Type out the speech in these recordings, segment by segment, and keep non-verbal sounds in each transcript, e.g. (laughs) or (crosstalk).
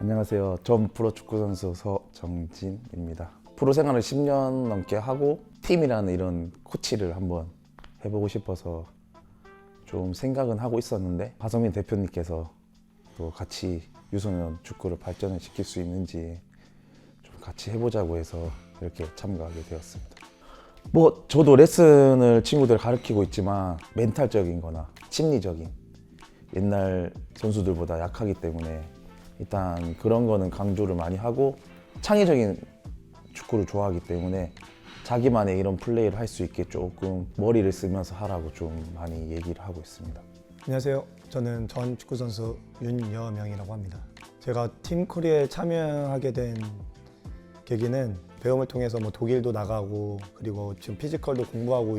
안녕하세요. 전 프로 축구 선수 서정진입니다. 프로 생활을 10년 넘게 하고 팀이라는 이런 코치를 한번 해보고 싶어서 좀 생각은 하고 있었는데 하성민 대표님께서 또 같이 유소년 축구를 발전을 시킬 수 있는지 좀 같이 해보자고 해서 이렇게 참가하게 되었습니다. 뭐 저도 레슨을 친구들 가르치고 있지만 멘탈적인 거나 심리적인 옛날 선수들보다 약하기 때문에 일단 그런 거는 강조를 많이 하고 창의적인 축구를 좋아하기 때문에 자기만의 이런 플레이를 할 수 있게 조금 머리를 쓰면서 하라고 좀 많이 얘기를 하고 있습니다. 안녕하세요. 저는 전 축구 선수 윤여명이라고 합니다. 제가 팀 코리아에 참여하게 된 계기는 배움을 통해서 뭐 독일도 나가고 그리고 지금 피지컬도 공부하고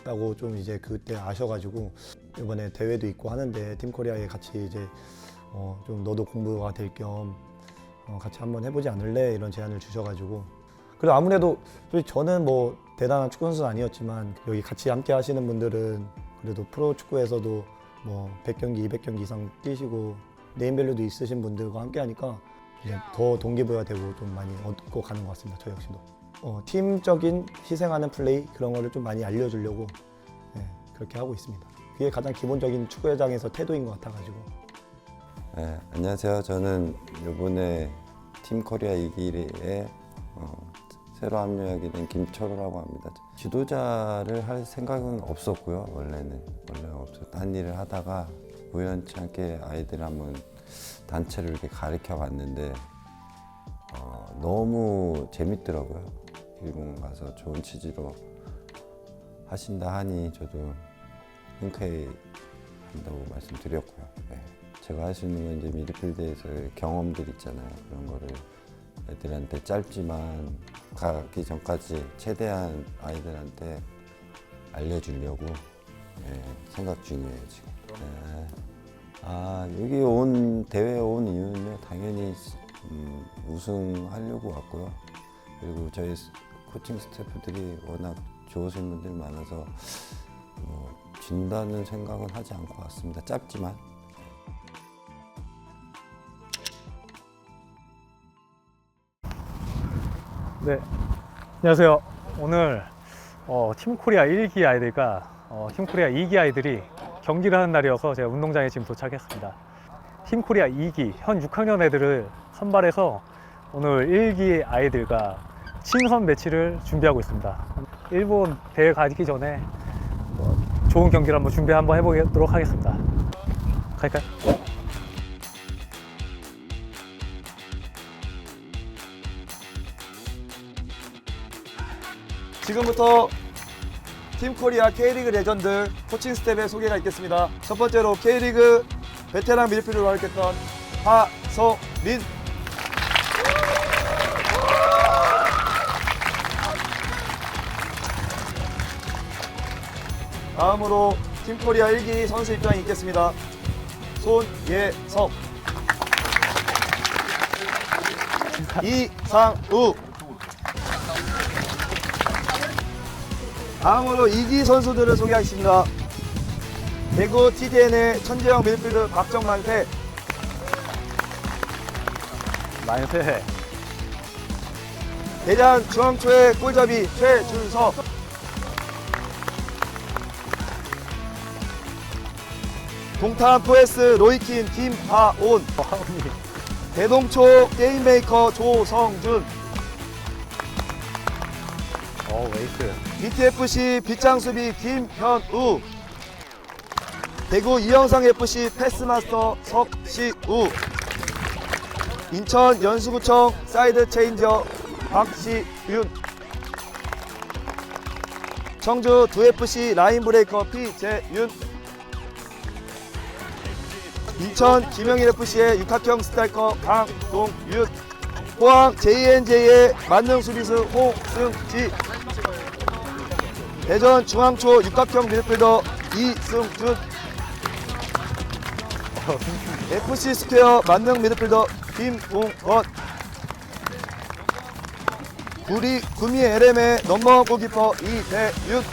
있다고 좀 이제 그때 아셔가지고 이번에 대회도 있고 하는데 팀 코리아에 같이 이제 어, 좀 너도 공부가 될겸 어, 같이 한번 해보지 않을래 이런 제안을 주셔가지고 그리고 아무래도 저는 뭐 대단한 축구 선수는 아니었지만 여기 같이 함께 하시는 분들은 그래도 프로 축구에서도 뭐 100경기, 200경기 이상 뛰시고 네임밸류도 있으신 분들과 함께 하니까 더 동기부여가 되고 좀 많이 얻고 가는 것 같습니다. 저 역시도. 어, 팀적인 희생하는 플레이 그런 거를 좀 많이 알려주려고 네, 그렇게 하고 있습니다. 그게 가장 기본적인 축구회장에서 태도인 것 같아가지고 네, 안녕하세요. 저는 이번에 팀 코리아 2기에 어, 새로 합류하게 된 김철호라고 합니다. 지도자를 할 생각은 없었고요. 원래는 원래 없었. 딴 일을 하다가 우연치 않게 아이들 한번 단체를 이렇게 가르쳐 봤는데 어, 너무 재밌더라고요. 일본 가서 좋은 취지로 하신다 하니 저도 흔쾌히 한다고 말씀드렸고요. 네. 제가 할 수 있는 건 이제 미드필드에서의 경험들 있잖아요. 그런 거를 애들한테 짧지만 가기 전까지 최대한 아이들한테 알려주려고 예, 생각 중이에요 지금. 네. 아 여기 온 대회 온 이유는요 당연히 음, 우승하려고 왔고요. 그리고 저희 스- 코칭 스태프들이 워낙 좋으신 분들이 많아서 뭐 진다는 생각은 하지 않고 왔습니다. 짧지만. 네, 안녕하세요. 오늘 어, 팀 코리아 1기 아이들과 어, 팀 코리아 2기 아이들이 경기를 하는 날이어서 제가 운동장에 지금 도착했습니다. 팀 코리아 2기 현 6학년 애들을 선발해서 오늘 1기 아이들과 친선 매치를 준비하고 있습니다. 일본 대회 가기 전에 어, 좋은 경기를 한번 준비 한번 해보도록 하겠습니다. 갈까요? 지금부터 팀 코리아 K리그 레전드 코칭 스텝의 소개가 있겠습니다. 첫 번째로 K리그 베테랑 미드필더로 활약했던 하성민 다음으로 팀 코리아 1기 선수 입장이 있겠습니다. 손예석 이상우 다음으로 2기 선수들을 소개하겠습니다. 대구 TDN의 천재형 밀필드 박정만태, 만세. 대전 중앙초의 골잡이 최준석, 동탄 포에스 로이킨 김하온, 대동초 게임메이커 조성준, 어, 웨이트. BTFC 빗장수비 김현우. 대구 이영상FC 패스마스터 석시우. 인천 연수구청 사이드 체인저 박시윤. 청주 2FC 라인 브레이커 피재윤. 인천 김영일FC의 육각형 스트라이커 강동윤. 포항 JNJ의 만능 수비수 홍승지 대전 중앙초 육각형 미드필더 이승준. FC 스퀘어 만능 미드필더 김동건 구리 구미 LM의 넘버 골키퍼 이대윤.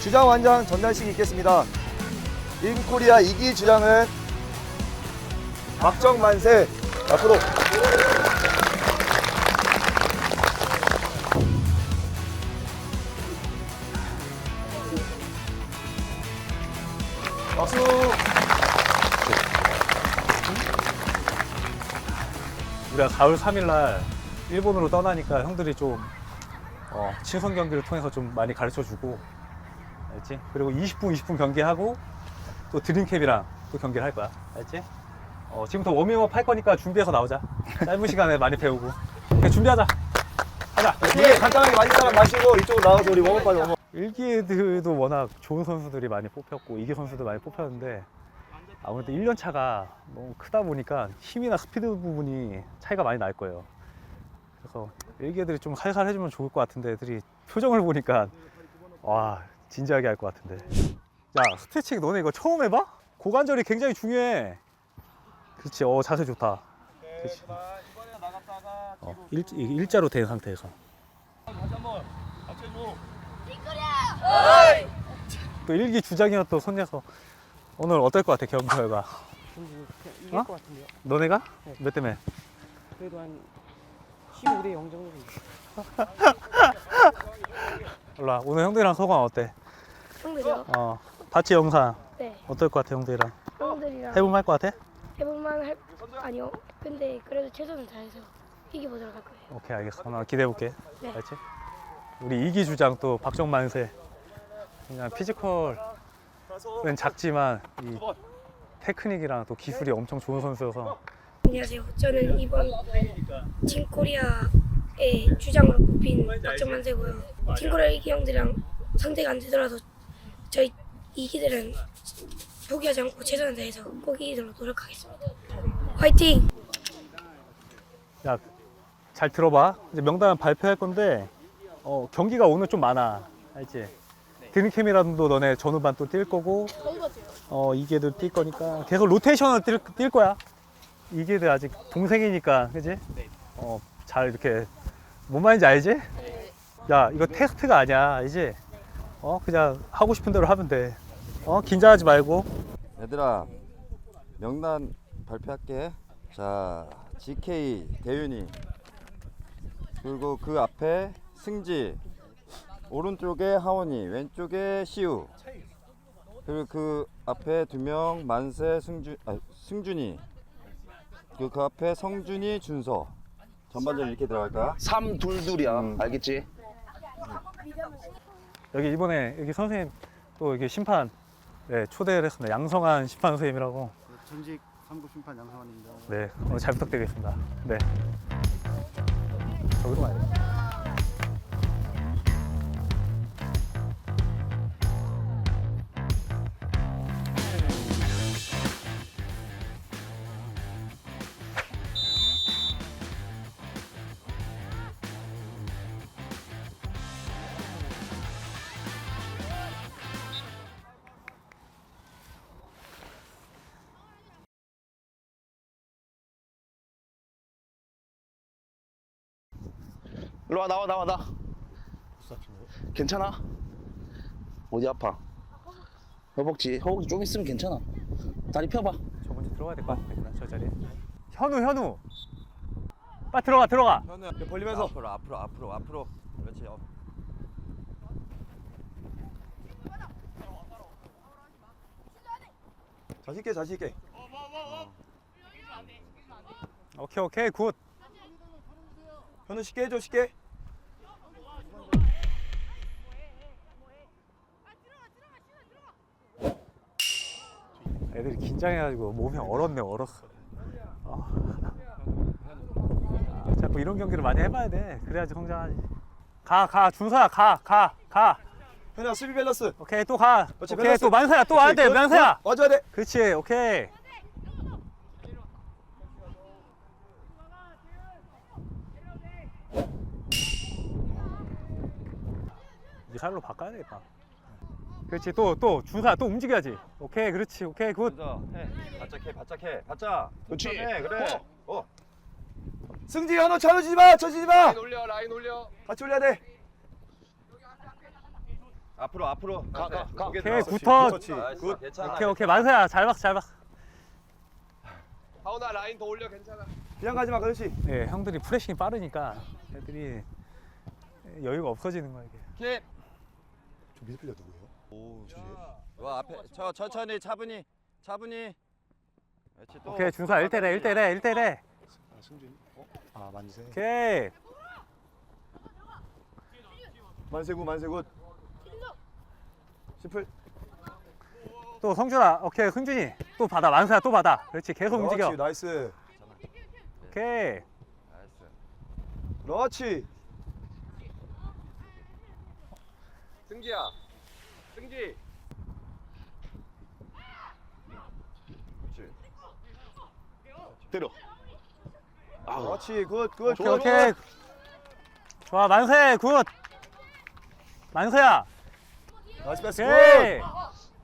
주장 완장 전달식이 있겠습니다. 인코리아 2기 주장은 박정만세. 앞으로 4월 3일날 일본으로 떠나니까 형들이 좀 어, 친선 경기를 통해서 좀 많이 가르쳐 주고 알지? 그리고 20분 20분 경기하고 또 드림캡이랑 또 경기를 할 거야. 알지? 어, 지금부터 워밍업 할 거니까 준비해서 나오자. 짧은 시간에 많이 배우고. 그냥 준비하자. 하자. 네, 이게 간단하게 마실 사람 마시고 이쪽으로 나와서 우리 워밍업 하자 일기에도 워낙 좋은 선수들이 많이 뽑혔고 이기 선수도 많이 뽑혔는데 아무래도 1년 차가 너무 크다 보니까 힘이나 스피드 부분이 차이가 많이 날 거예요. 그래서 일기 애들이 좀 살살 해주면 좋을 것 같은데 애들이 표정을 보니까 와 진지하게 할 것 같은데. 야 스트레칭 너네 이거 처음 해봐? 고관절이 굉장히 중요해. 그렇지, 어 자세 좋다. 그렇지. 어, 일, 일자로 된 상태에서. 또 일기 주장이었던 손녀서 오늘 어떨 것 같아 경기 결과? 이길 어? 것 같은데요. 너네가 네. 몇 대면? 그래도 한 15대 0 정도. (laughs) 올라 오늘 형들이랑 소감 어때? 형들이요? 어 봤지 영상 네. 어떨 것 같아 형들이랑? 형들이랑 해볼만 할 것 같아? 해볼만 할 아니요. 근데 그래도 최선을 다해서 이겨보도록 할 거예요. 오케이 알겠어 나 기대해 볼게 네. 알지? 우리 이기 주장 또 박정만세 그냥 피지컬 은 작지만 이 테크닉이랑 또 기술이 엄청 좋은 선수여서 안녕하세요. 저는 이번 팀 코리아의 주장으로 뽑힌 박정만세고요. 팀 코리아 이기 형들이랑 상대가 안 되더라도 저희 이기들은 포기하지 않고 최선을 다해서 꼭 이기도록 노력하겠습니다. 화이팅! 야 잘 들어봐 이제 명단 발표할 건데 어, 경기가 오늘 좀 많아 알지? 드림캠이라도 너네 전후반 또 뛸 거고. 어 이게도 뛸 거니까. 계속 로테이션을 뛸, 뛸 거야. 이게도 아직 동생이니까 그지? 어잘 이렇게 뭔 말인지 알지? 야 이거 테스트가 아니야 알지? 어 그냥 하고 싶은 대로 하면 돼어 긴장하지 말고. 얘들아 명단 발표할게. 자 GK 대윤이. 그리고 그 앞에 승지 오른쪽에 하원이 왼쪽에 시우 그리고 그 앞에 두 명 만세 승준 아, 승준이 그리고 그 앞에 성준이 준서 전반전 이렇게 들어갈까? 3 둘 둘이야. 음. 알겠지? 여기 이번에 여기 선생님 또 여기 심판 네, 초대를 했습니다. 양성한 심판 선생님이라고. 전직 3급 심판 양성환입니다. 네, 오늘 잘 부탁드리겠습니다. 네. 저기로 가야 돼. 일로 와 나와 나와 나. 괜찮아? 어디 아파? 허벅지 허벅지 좀 있으면 괜찮아. 다리 펴봐. 저 먼저 들어가야 될 것 같은데, 저 자리에. 현우, 현우! 빨리 들어가, 들어가! 현우야 벌리면서. 앞으로 앞으로 앞으로 앞으로 그렇지 어. 자신 있게 자신 있게 오케이, 오케이, 굿. 현우 쉽게 해줘 쉽게 애들이 긴장해가지고 몸이 얼었네, 얼었어. 어. 아, 자꾸 이런 경기를 많이 해봐야 돼. 그래야지 성장하지. 가, 가, 준서야, 가, 가, 가. 현우야 수비 밸런스 오케이, 또 가. 그렇지, 오케이, 밸런스. 또 만세야, 또 와야 돼, 그렇지! 굿, 와줘야 돼 그렇지, 오케이. 이제 살로 바꿔야 되겠다. 그렇지, 또, 또, 준사 또 움직여야지. 오케이, 그렇지, 오케이, 굿. 해 바짝 해 바짝 해 바짝 그렇지. 해 그래 어. 승지 현우 쳐지지 마 쳐지지 마 올려 라인 올려. 같이 올려야 돼 앞으로 앞으로. 가 가 가. 오케이 굿터 터치. 굿. 괜찮아. 오케이 오케이 만서야 잘 봤어 잘 봤어 하훈아 라인 더 올려 괜찮아. 그냥 가지 마, 그렇지. 네 형들이 프레싱이 빠르니까 애들이 여유가 없어지는 거야 이게 킵. 저 미드필더 누구예요? 오. 와 앞에 저 천천히 차분히 차분히. 그렇지 또. 오케이 준사 1대래 1대래 1대래 아 승준. 어? 아 만세. 오케이 만세구, 만세구. 시플. 또 성준아 오케이 승준이 또 받아 만서야 또 받아 그렇지 계속 움직여 그렇지, 나이스. 오케이 나이스. 그렇지. 승기야. 승기. 때려. 그렇지, 굿, 굿, 오케이 굿. 오케이 좋아 만세 굿 만서야 나이스 패스, 오케이 굿.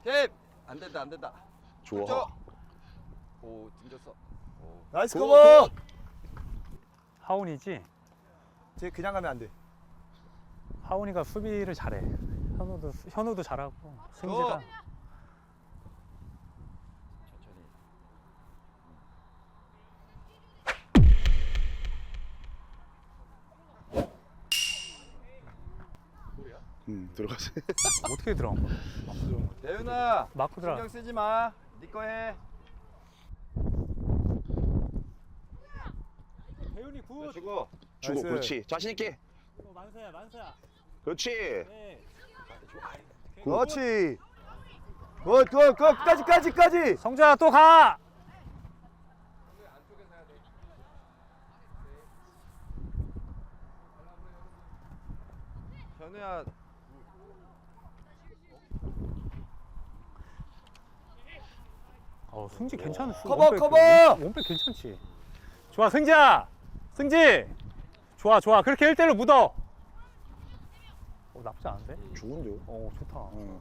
킵. 안 된다 안 된다. 좋아. 오 튕겼어. 오. 나이스 커버. 하온이지 쟤 그냥 가면 안 돼. 하온이가 수비를 잘해 현우도 현우도 잘하고 승지가 천천히. 음 들어가세요. (laughs) 어떻게 들어간 거야 대윤아. 마크 들어 신경 쓰지 마. 네 거 해. 대윤이 굿 주고. 주고 나이스. 그렇지. 자신 있게. 어, 만서야 만서야 그렇지. 네. 그렇지. 굿, 굿, 굿. 까지, 까지, 까지. 성준아 또 가! 현우야. 어 승지 괜찮은 수 커버, 원백, 커버! 원- 원백 괜찮지 좋아 승지야 승지 좋아 좋아 그렇게 1대1로 묻어 어 나쁘지 않은데? 좋은데요. 어 좋다 응.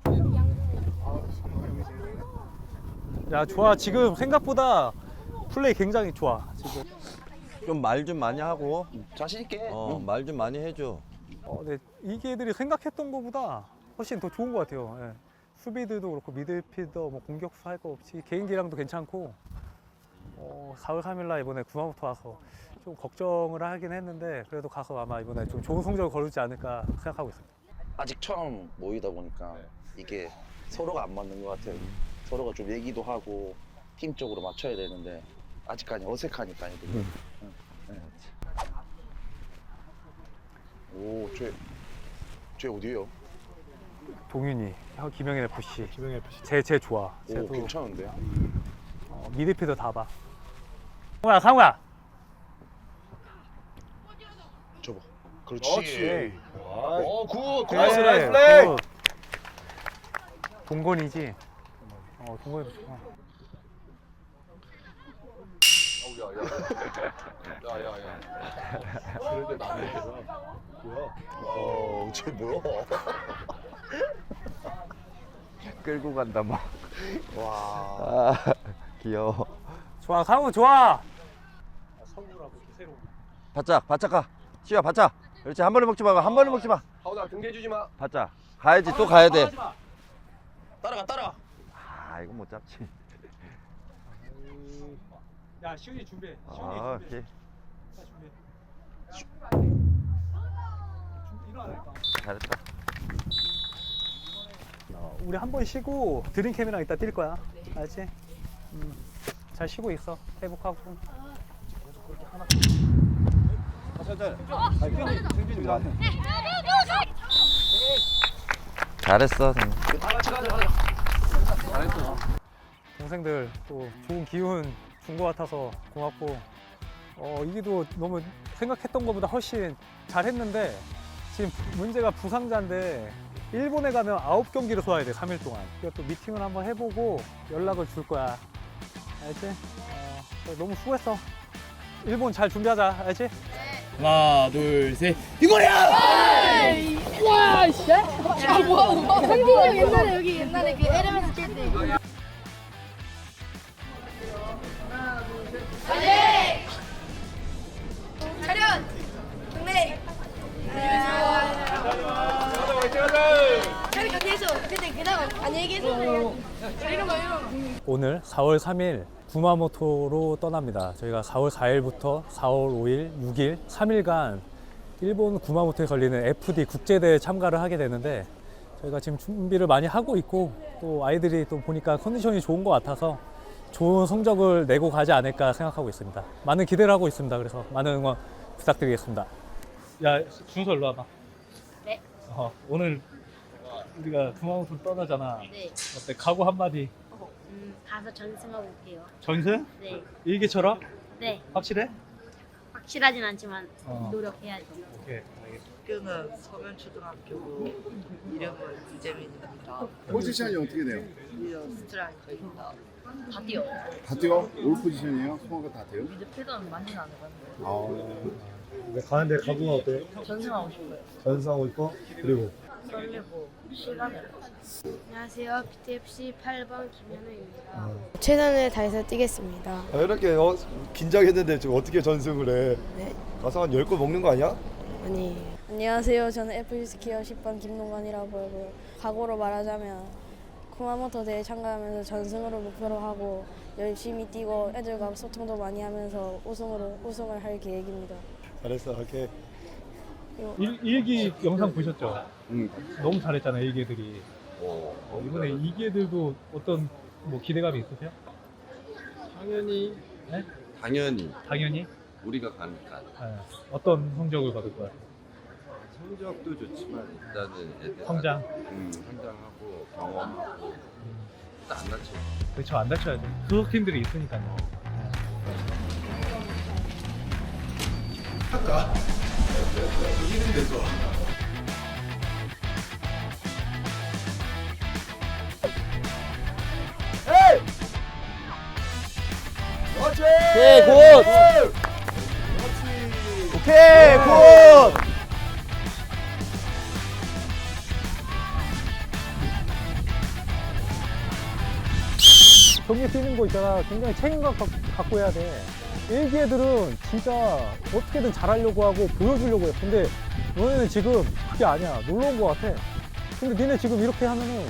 야 좋아 지금 생각보다 플레이 굉장히 좋아 지금 좀 말 좀 많이 하고. 자신 있게. 어 응. 말 좀 많이 해줘. 어, 근데 이게 애들이 생각했던 것보다 훨씬 더 좋은 것 같아요 예. 수비들도 그렇고 미들필더 뭐 공격수 할 거 없이 개인기량도 괜찮고 어, 4월 3일날 이번에 구마모토 와서 좀 걱정을 하긴 했는데 그래도 가서 아마 이번에 좀 좋은 성적을 거두지 않을까 생각하고 있습니다 아직 처음 모이다 보니까 이게 서로가 안 맞는 것 같아요. 서로가 좀 얘기도 하고 팀적으로 맞춰야 되는데 아직까지 어색하니까 애들이. 응. 네. 오, 쟤, 쟤 어디에요? 동윤이, 형 김영현 FC 기병 FC. 쟤, 쟤 좋아 오, 쟤도 괜찮은데? 어, 미드필더 다 봐. 상우야, 상우야. 줘봐. 그렇지. 그렇지. 어, 굿. 굿. 나이스, 나이스 플레이. 동건이지. 어, 동건이도 (laughs) 좋아. 어, 쟤 뭐야? (laughs) 끌고 간다 막. 와. 아 귀여워. 좋아, 상우 좋아. 새로. 바짝 바짝 가. 시야 바짝. 그렇지 한 번에 먹지 마. 한 번에 먹지 마. 하훈아 등대 주지 마. 바짝. 가야지 또 가야 돼. 따라가, 따라가. 아 이거 못 잡지. 야, 시훈이 준비해. 아 오케이. 잘했다. 어, 우리 한 번 쉬고 드림캠이랑 이따 뛸 거야. 알지? 음, 잘 쉬고 있어. 회복하고. 잘했어. 성. 동생들 또 좋은 기운 준 것 같아서 고맙고 어 이기도 너무 생각했던 것보다 훨씬 잘했는데 지금 문제가 부상자인데 일본에 가면 아홉 경기를 소화해야 돼 3일 동안 또 미팅을 한번 해보고 연락을 줄 거야 알지? 어, 너무 수고했어 일본 잘 준비하자 알지? 하나 둘셋 이거야! 와, 씨. 아, 뭐야, 성진이 옛날에 여기 옛날에 그 에르메스 낄 때. 안녕히 계세요. 안녕히 계세요. 이런 거 이런 오늘 4월 3일 구마모토로 떠납니다. 저희가 4월 4일부터 4월 5일, 6일, 3일간 일본 구마모토에 걸리는 FD 국제대회 참가를 하게 되는데 저희가 지금 준비를 많이 하고 있고 또 아이들이 또 보니까 컨디션이 좋은 것 같아서 좋은 성적을 내고 가지 않을까 생각하고 있습니다. 많은 기대를 하고 있습니다. 그래서 많은 응원 부탁드리겠습니다. 야, 준서 일로 와봐. 네. 어, 오늘 우리가 구마모토 떠나잖아. 네. 어때? 각오 한마디. 음, 가서 전승하고 올게요. 전승? 네. 일기처럼? 네. 확실해? 확실하진 않지만 어. 노력해야죠. 오케이. 알겠어. 학교는 서면초등학교고 이름은 이재민입니다. 포지션이 어떻게 돼요? 스트라이커입니다. 다 뛰어. 다 뛰어? 올 포지션이에요? 송아가 다 돼요? 미드필더는 많이는 안 해봤는데. 아, 가는데 각오가 어때요? 전승하고 싶어요. 전수하고 있고 그리고 설레고 시간을. 안녕하세요. BTFC 8번 김현우입니다. 어, 최선을 다해서 뛰겠습니다. 아, 이렇게 어, 긴장했는데 지금 어떻게 전승을 해? 네. 가서 한 10골 먹는 거 아니야? 아니. 안녕하세요. 저는 FC 기어 10번 김동관이라고 하고요. 각오로 말하자면 쿠마모토 대회 참가하면서 전승으로 목표로 하고 열심히 뛰고 애들과 소통도 많이 하면서 우승으로 우승을 할 계획입니다. 잘했어. 이렇게 일, 일기 영상 보셨죠? 음. 너무 잘했잖아요, 일기들이. 어, 이번에 이기들도 어떤 뭐 기대감이 있으세요? 당연히 네? 당연히 당연히 우리가 가니까 네. 어떤 성적을 받을 것 같아요? 성적도 좋지만 일단은 애들 성장. 음, 성장하고 경험하고 일단 안 다치고 그렇죠, 안 다쳐야 돼. 소속팀들이 있으니까요. 그렇지! 오케이, 굿! 오케이, 굿! 경기 뛰는 거 있잖아. 굉장히 책임감 갖- 갖고 해야 돼. 일기 애들은 진짜 어떻게든 잘하려고 하고 보여주려고 해. 근데 너네는 지금 그게 아니야. 놀러 온 거 같아. 근데 니네 지금 이렇게 하면은